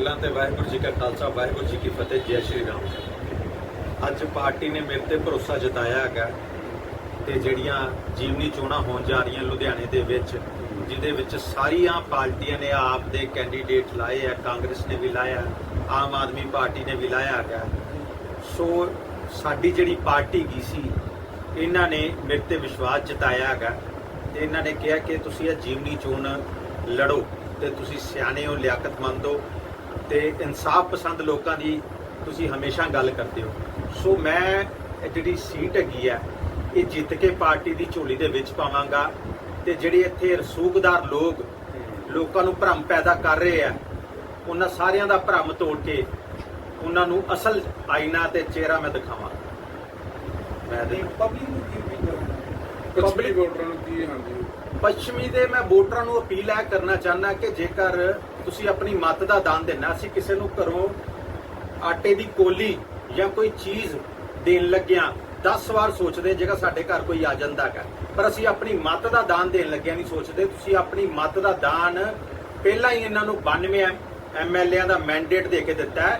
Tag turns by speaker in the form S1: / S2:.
S1: ਪਹਿਲਾਂ ਤੇ ਵਾਹਿਗੁਰੂ ਜੀ ਕਾ ਖਾਲਸਾ, ਵਾਹਿਗੁਰੂ ਜੀ ਕੀ ਫਤਿਹ, ਜੈ ਸ਼੍ਰੀ ਰਾਮ। ਅੱਜ ਪਾਰਟੀ ਨੇ ਮੇਰੇ ਤੇ ਭਰੋਸਾ ਜਤਾਇਆ ਹੈਗਾ ਤੇ ਜਿਹੜੀਆਂ ਜੀਵਨੀ ਚੋਣਾਂ ਹੋਣ ਜਾ ਰਹੀਆਂ ਲੁਧਿਆਣੇ ਦੇ ਵਿੱਚ, ਜਿਹਦੇ ਵਿੱਚ ਸਾਰੀਆਂ ਪਾਰਟੀਆਂ ਨੇ ਆਪ ਦੇ ਕੈਂਡੀਡੇਟ ਲਾਏ ਆ, ਕਾਂਗਰਸ ਨੇ ਵੀ ਲਾਇਆ, ਆਮ ਆਦਮੀ ਪਾਰਟੀ ਨੇ ਵੀ ਲਾਇਆ ਹੈਗਾ। ਸੋ ਸਾਡੀ ਜਿਹੜੀ ਪਾਰਟੀ ਗਈ ਸੀ, ਇਹਨਾਂ ਨੇ ਮੇਰੇ ਤੇ ਵਿਸ਼ਵਾਸ ਜਤਾਇਆ ਹੈਗਾ ਤੇ ਇਹਨਾਂ ਨੇ ਕਿਹਾ ਕਿ ਤੁਸੀਂ ਇਹ ਜੀਵਨੀ ਚੋਣ ਲੜੋ ਤੇ ਤੁਸੀਂ ਸਿਆਣੇ ਹੋ, ਲਿਆਕਤਮੰਦ ਹੋ। ਤੇ ਇਨਸਾਫ ਪਸੰਦ ਲੋਕਾਂ ਦੀ ਤੁਸੀਂ ਹਮੇਸ਼ਾ ਗੱਲ ਕਰਦੇ ਹੋ। ਸੋ ਮੈਂ ਜਿਹੜੀ ਸੀਟ ਹੈਗੀ ਆ, ਇਹ ਜਿੱਤ ਕੇ ਪਾਰਟੀ ਦੀ ਝੋਲੀ ਦੇ ਵਿੱਚ ਪਾਵਾਂਗਾ ਤੇ ਜਿਹੜੇ ਇੱਥੇ ਰਸੂਖਦਾਰ ਲੋਕ ਲੋਕਾਂ ਨੂੰ ਭਰਮ ਪੈਦਾ ਕਰ ਰਹੇ ਆ, ਉਹਨਾਂ ਸਾਰਿਆਂ ਦਾ ਭਰਮ ਤੋੜ ਕੇ ਉਹਨਾਂ ਨੂੰ ਅਸਲ ਆਈਨਾ ਤੇ ਚਿਹਰਾ ਮੈਂ ਦਿਖਾਵਾਂ। ਮੈਂ ਦੇ
S2: ਪਬਲਿਕ ਨੂੰ ਪਬਲਿਕ
S3: ਪੱਛਮੀ ਵੋਟਰਾਂ ਨੂੰ ਕੀ, ਹਾਂਜੀ?
S1: ਪੱਛਮੀ ਦੇ ਮੈਂ ਵੋਟਰਾਂ ਨੂੰ ਅਪੀਲ ਹੈ ਕਰਨਾ ਚਾਹੁੰਦਾ ਕਿ ਜੇਕਰ ਤੁਸੀਂ ਆਪਣੀ ਮਤ ਦਾ ਦਾਨ ਦੇਣਾ ਅਸੀਂ ਕਿਸੇ ਨੂੰ ਘਰੋਂ ਆਟੇ ਦੀ ਕੋਲੀ ਜਾਂ ਕੋਈ ਚੀਜ਼ ਦੇਣ ਲੱਗਿਆਂ 10 ਵਾਰ ਸੋਚਦੇ ਜੇਕਰ ਸਾਡੇ ਘਰ ਕੋਈ ਆ ਜਾਂਦਾ ਹੈ ਪਰ ਅਸੀਂ ਆਪਣੀ ਮਤ ਦਾ ਦਾਨ ਦੇਣ ਲੱਗਿਆਂ ਨਹੀਂ ਸੋਚਦੇ, ਤੁਸੀਂ ਆਪਣੀ ਮਤ ਦਾ ਦਾਨ ਪਹਿਲਾਂ ਹੀ ਇਹਨਾਂ ਨੂੰ 92 ਐਮਐਲਏਆਂ ਦਾ ਮੈਂਡੇਟ ਦੇ ਕੇ ਦਿੱਤਾ ਹੈ।